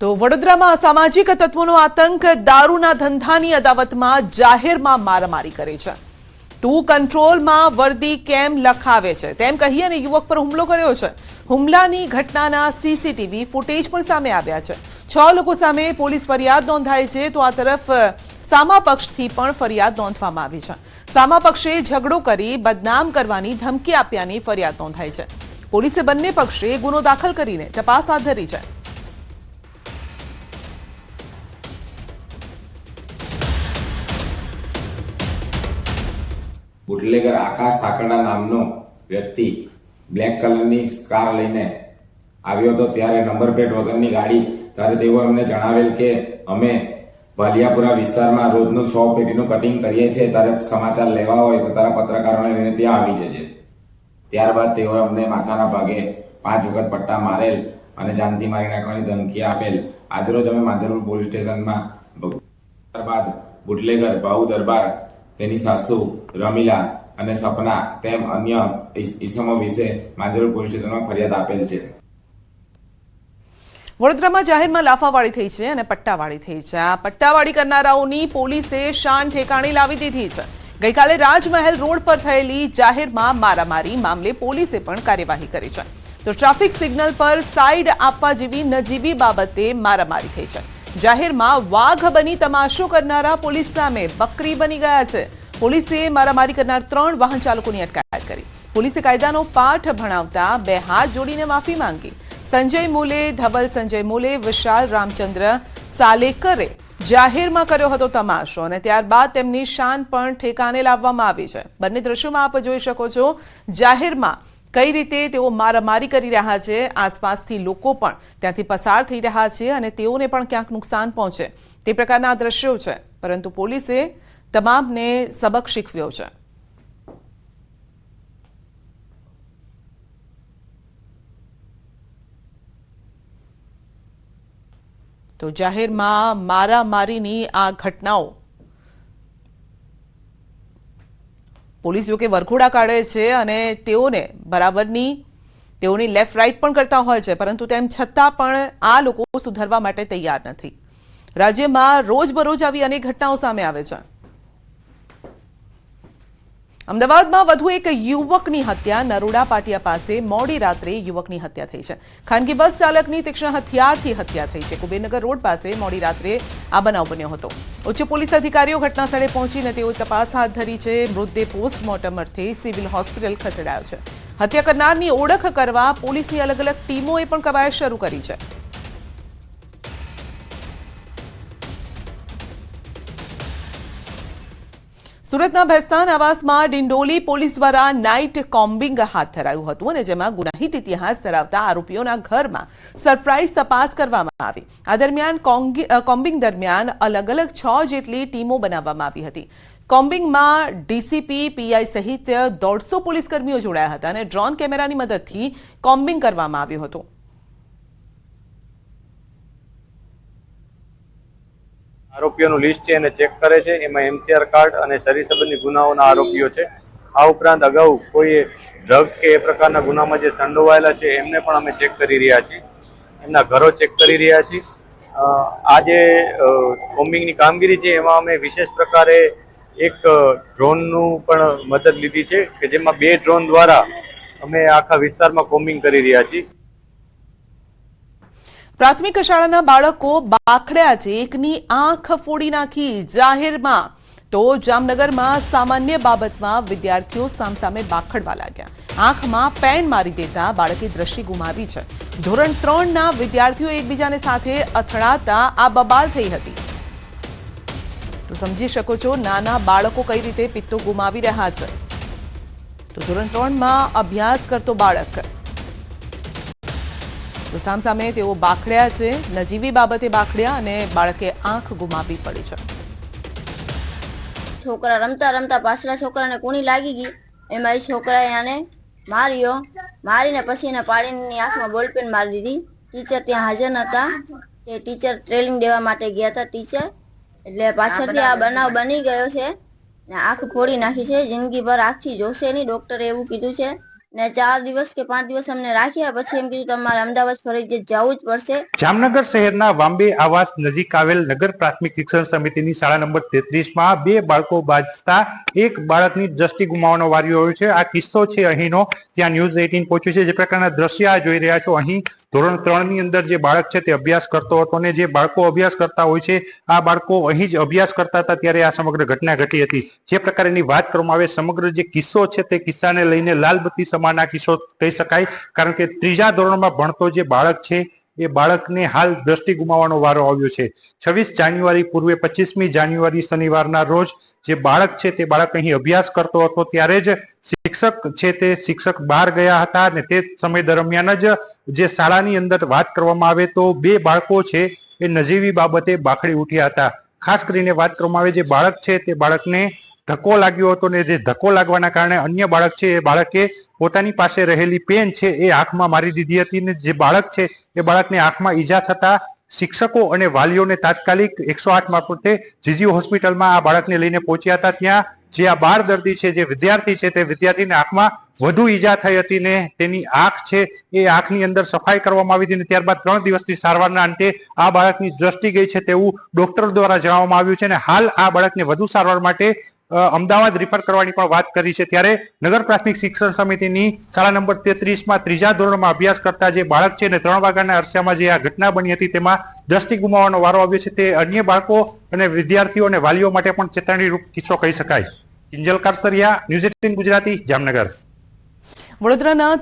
તો વડોદરામાં અસામાજિક તત્વોનો આતંક દારૂના ધંધાની અદાવતમાં જાહેરમાં મારામારી કરે છે. ટુ કંટ્રોલમાં વર્દી કેમ લખાવે છે? તેમ કહી અને યુવક પર હુમલો કર્યો છે. હુમલાની ઘટનાના સીસીટીવી ફૂટેજ પણ સામે આવ્યા છે. છ લોકો સામે પોલીસ ફરિયાદ નોંધાઈ છે તો આ તરફ સામા પક્ષથી પણ ફરિયાદ નોંધવામાં આવી છે. સામા પક્ષે ઝઘડો કરી બદનામ કરવાની ધમકી આપ્યાની ફરિયાદ નોંધાઈ છે. પોલીસે બંને પક્ષે ગુનો દાખલ કરીને તપાસ હાથ ધરી છે. બુટલેગર આકાશ ઠાકરના નામનો વ્યક્તિ બ્લેક કલરની કાર લઈને આવ્યો હતો ત્યારે નંબર પ્લેટ વગરની ગાડી. ત્યારે તેઓ અમને જણાવેલ કે અમે વાલિયાપુરા વિસ્તારમાં રોજનું સો પેટીનું કટિંગ કરીએ છીએ. ત્યારે સમાચાર લેવા હોય તો તારા પત્રકારોને લઈને ત્યાં આવી જજે. ત્યારબાદ તેઓએ અમને માથાના ભાગે પાંચ વખત પટ્ટા મારેલ અને જાનથી મારી નાખવાની ધમકી આપેલ. આજરોજ અમે માંજરપુર પોલીસ સ્ટેશનમાં ત્યારબાદ બુટલેગર ભાઉ દરબાર તેની સાસુ, રમીલા અને સપના તેમ અન્ય ઇસમો વિશે માંજરપુર પોલીસ સ્ટેશનમાં ફરિયાદ આપેલ છે. વડોદરામાં જાહેરમાં લાફાવાળી થઈ છે અને પટ્ટાવાળી થઈ છે. આ પટ્ટાવાળી કરનારાઓની પોલીસે શાન ઠેકાણે લાવી દીધી છે. ગઈકાલે રાજમહેલ રોડ પર થયેલી જાહેરમાં મારામારી મામલે પોલીસે પણ કાર્યવાહી કરી છે. તો ટ્રાફિક સિગ્નલ પર સાઇડ આપવા જેવી નજીવી બાબતે મારામારી થઈ છે. જાહેરમાં વાઘ બની તમાશો કરનારા પોલીસ સામે બકરી બની ગયા છે. પોલીસે મારામારી કરનાર ત્રણ વાહન ચાલકોની અટકાયત કરી. પોલીસે કાયદાનો પાઠ ભણાવતા બે હાથ જોડીને માફી માંગી. સંજય મોલે, ધવલ સંજય મોલે, વિશાલ રામચંદ્ર સાલેકરે જાહેરમાં કર્યો હતો તમાશો અને ત્યારબાદ તેમની શાન પણ ઠેકાને લાવવામાં આવી છે. બંને દ્રશ્યોમાં આપ જોઈ શકો છો, જાહેરમાં કઈ રીતે તેઓ મારામારી કરી રહ્યા છે? આસપાસથી લોકો પણ ત્યાંથી પસાર થઈ રહ્યા છે અને તેઓને પણ ક્યાંક નુકસાન પહોંચે. તે પ્રકારના દ્રશ્યો છે, પરંતુ પોલીસે તમામને સબક શીખવ્યો છે. તો જાહેરમાં મારામારીની આ ઘટનાઓ પોલીસ જોકે વરઘોડા કાઢે છે અને તેઓને બરાબરની, તેઓની લેફ્ટ રાઇટ પણ કરતા હોય છે, પરંતુ તેમ છતાં પણ આ લોકો સુધરવા માટે તૈયાર નથી. રાજ્યમાં રોજબરોજ આવી અનેક ઘટનાઓ સામે આવે છે. અમદાવાદમાં વધુ એક યુવકની હત્યા. નરોડા પાટિયા પાસે મોડી રાત્રે યુવકની હત્યા થઈ છે. ખાનગી બસ ચાલકની તીક્ષ્ણ હથિયારથી હત્યા થઈ છે. કુબેરનગર રોડ પાસે મોડી રાત્રે આ બનાવ બન્યો હતો. ઉચ્ચ પોલીસ અધિકારીઓ ઘટના સ્થળે પહોંચીને તેઓ તપાસ હાથ ધરી છે. મૃતદેહ પોસ્ટમોર્ટમ અર્થે સિવિલ હોસ્પિટલ ખસેડાયો છે. હત્યા કરનારની ઓળખ કરવા પોલીસની અલગ અલગ ટીમોએ પણ કવાયત શરૂ કરી છે. સુરતના ભેસ્તાન આવાસમાં ડિંડોલી પોલીસ દ્વારા નાઇટ કોમ્બિંગ હાથ ધરાયું હતું અને જેમાં ગુનાહિત ઇતિહાસ ધરાવતા આરોપીઓના ઘરમાં સરપ્રાઇઝ તપાસ કરવામાં આવી. આ દરમિયાન કોમ્બિંગ દરમિયાન અલગ અલગ છ જેટલી ટીમો બનાવવામાં આવી હતી. કોમ્બિંગમાં ડીસીપી, પીઆઈ સહિત દોઢસો પોલીસ કર્મીઓ જોડાયા હતા અને ડ્રોન કેમેરાની મદદથી કોમ્બિંગ કરવામાં આવ્યું હતું. આરોપીઓનું લિસ્ટ છે, એને ચેક કરે છે. એમાં એમસીઆર કાર્ડ અને શરીર સંબંધી ગુનાઓના આરોપીઓ છે. આ ઉપરાંત અગાઉ કોઈ ડ્રગ્સ કે એ પ્રકારના ગુનામાં જે સંડોવાયેલા છે, એમને પણ અમે ચેક કરી રહ્યા છીએ. એમના ઘરો ચેક કરી રહ્યા છીએ. આ જે કોમ્બિંગની કામગીરી છે, એમાં અમે વિશેષ પ્રકારે એક ડ્રોનનું પણ મદદ લીધી છે, કે જેમાં બે ડ્રોન દ્વારા અમે આખા વિસ્તારમાં કોમ્બિંગ કરી રહ્યા છીએ. પ્રાથમિક શાળાના બાળકો બાખડ્યા છે. એકની આંખ ફોડી નાખી જાહેરમાં. તો જામનગરમાં સામાન્ય બાબતમાં વિદ્યાર્થીઓ સામસામે બાખડવા લાગ્યા. આંખમાં પેન મારી દેતા બાળકે દ્રષ્ટિ ગુમાવી છે. ધોરણ ત્રણના વિદ્યાર્થીઓ એકબીજાને સાથે અથડાતા આ બબાલ થઈ હતી. તો સમજી શકો છો નાના બાળકો કઈ રીતે પિત્તો ગુમાવી રહ્યા છે. તો ધોરણ ત્રણમાં અભ્યાસ કરતો બાળક તો સામસામે તેઓ બાખડ્યા છે. નજીવી બાબતે બાખડ્યા અને બાળકે આંખ ગુમાવી પડી છે. છોકરા રમતા રમતા પાછલા છોકરાને કુણી લાગી ગઈ. એમાં એ છોકરાએ આને માર્યો. મારીને પછી એને પાડીને આંખમાં બોલપેન મારી દીધી. ટીચર ત્યાં હાજર નહોતા તે ટીચર ટ્રેનિંગ દેવા માટે ગયા હતા ટીચર. એટલે પાછળથી આ બનાવ બની ગયો છે. આંખ ફોડી નાખી છે. જિંદગીભર આંખથી જોશે નહીં. ડોક્ટરે એવું કીધું છે. ને ચાર દિવસ કે પાંચ દિવસ અમને રાખ્યા, પછી એમ કીધું, તમારે અમદાવાદ ફરજિયાત જવું જ પડશે. જામનગર શહેરના વાંબે આવાસ નજીક આવેલ નગર પ્રાથમિક શિક્ષણ સમિતિની શાળા નંબર તેત્રીસમાં બે બાળકો બાજતા એક બાળકની દ્રષ્ટિ ગુમાવવાનો વાર્યો આવ્યો છે. આ કિસ્સો છે અહીંનો. ત્યાં ન્યૂઝ એટીન પહોંચ્યું છે. જે પ્રકારના દ્રશ્ય આ જોઈ રહ્યા છો. અહીં ધોરણ ત્રણની અંદર જે બાળક છે તે અભ્યાસ કરતો હતો અને જે બાળકો અભ્યાસ કરતા હોય છે, આ બાળકો અહીં જ અભ્યાસ કરતા હતા ત્યારે આ સમગ્ર ઘટના ઘટી હતી. જે પ્રકારની વાત કરવામાં આવે, સમગ્ર જે કિસ્સો છે તે કિસ્સાને લઈને લાલબત્તી સમાન કિસ્સો કહી શકાય. કારણ કે ત્રીજા ધોરણમાં ભણતો જે બાળક છે, એ બાળકને હાલ દ્રષ્ટિ ગુમાવવાનો વારો આવ્યો છે. છવ્વીસ જાન્યુઆરી પૂર્વે પચીસમી જાન્યુઆરી શનિવારના રોજ જે બાળક છે, તે બાળક અહીં અભ્યાસ કરતો હતો, ત્યારે જ શિક્ષક છે તે શિક્ષક બહાર ગયા હતા અને તે સમય દરમિયાન જ જે શાળાની અંદર વાત કરવામાં આવે તો બે બાળકો છે, એ નજીવી બાબતે બાખડી ઉઠ્યા હતા. ખાસ કરીને વાત કરવામાં આવે જે બાળક છે, તે બાળકને ધક્કો લાગ્યો હતો ને જે ધક્કો લાગવાના કારણે અન્ય બાળક છે, એ બાળકે પોતાની પાસે રહેલી પેન છે, એ આંખમાં મારી દીધી હતી ને જે બાળક છે, એ બાળકને આંખમાં ઈજા થતા શિક્ષકો અને વાલીઓને તાત્કાલિક એકસો આઠ મારફતે જીજી હોસ્પિટલમાં આ બાળકને લઈને પહોંચ્યા હતા. ત્યાં જે આ બાળ દર્દી છે, જે વિદ્યાર્થી છે, તે વિદ્યાર્થીને આંખમાં વધુ ઈજા થઈ હતી ને તેની આંખ છે, એ આંખની અંદર સફાઈ કરવામાં આવી હતી ને ત્યારબાદ ત્રણ દિવસની સારવારના અંતે આ બાળકની દ્રષ્ટિ ગઈ છે તેવું ડોક્ટર દ્વારા જણાવવામાં આવ્યું છે અને હાલ આ બાળકને વધુ સારવાર માટે અમદાવાદ રિફર કરવાની પણ વાત કરી છે. ત્યારે નગર પ્રાથમિક શિક્ષણ સમિતિની શાળા નંબર તેત્રીસમાં ત્રીજા ધોરણમાં અભ્યાસ કરતા જે બાળક છે ને ત્રણ વાગ્યાના અરસામાં જે આ ઘટના બની હતી તેમાં દ્રષ્ટિ ગુમાવવાનો વારો આવ્યો છે. તે અન્ય બાળકો અને વિદ્યાર્થીઓ અને વાલીઓ માટે પણ ચેતવણીરૂપ કિસ્સો કહી શકાય. Kinjal Karsariya news eighteen Gujarati, Jamnagar. વડોદરાના